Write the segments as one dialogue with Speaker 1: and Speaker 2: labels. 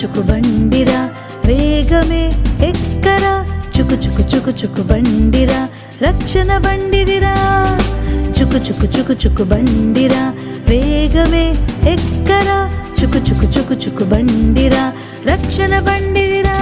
Speaker 1: చుకు బండిరా వేగమే ఎక్కరా. చుకు చుకు చుకు చుకు బండిరా రక్షణ బండిదిరా. చుకు చుకు చుకు చుకు బండిరా వేగమే ఎక్కరా. చుకు చుకు చుకు చుకు బండిరా రక్షణ బండిదిరా.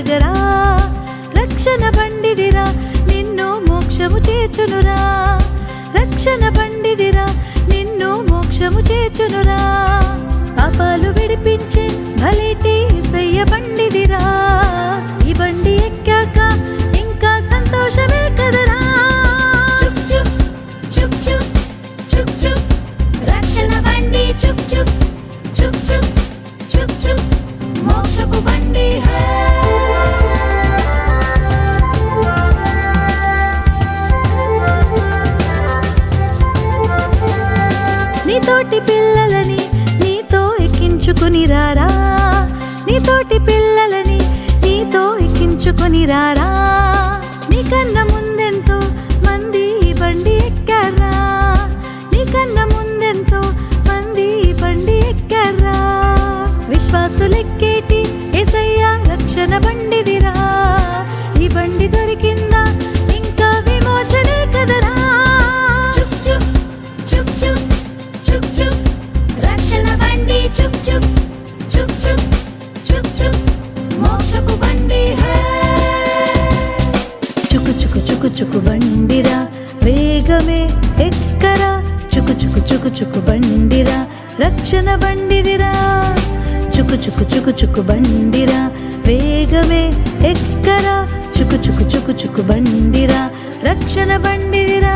Speaker 1: కష్టాలు రక్షణ బండిదిరా నిన్ను మోక్షము చేర్చునురా. రక్షణ బండిదిరా నిన్ను మోక్షము చేర్చునురా. పాపాలు విడిపించే భలేటి సయ్య బండిదిరా ఈ బండి ఎక్కాక ఇంకా సంతోషమే కదరా.
Speaker 2: చుక్ చుక్ చుక్ చుక్ చుక్ చుక్. రక్షణ బండి చుక్ చుక్.
Speaker 1: ఎక్కించుకుని రారా? నీతోటి పిల్లలని నీతో ఎక్కించుకుని రారా? నీకన్నా ముందెంతో మంది ఈ బండి ఎక్కారా? నీకన్నా ముందెంతో మంది బండి ఎక్కారా? విశ్వాసులెక్కేటి ఎసయ్య రక్షణ బండి చుకు చుకు చుకు బండిరా వేగమే ఎక్కరా చుకు చుకు చుకు చుకు బండిరా రక్షణ బండిదిరా చుకు చుకు చుకు చుకు బండిరా వేగమే ఎక్కరా చుకు చుకు చుకు చుకు బండిరా రక్షణ బండిదిరా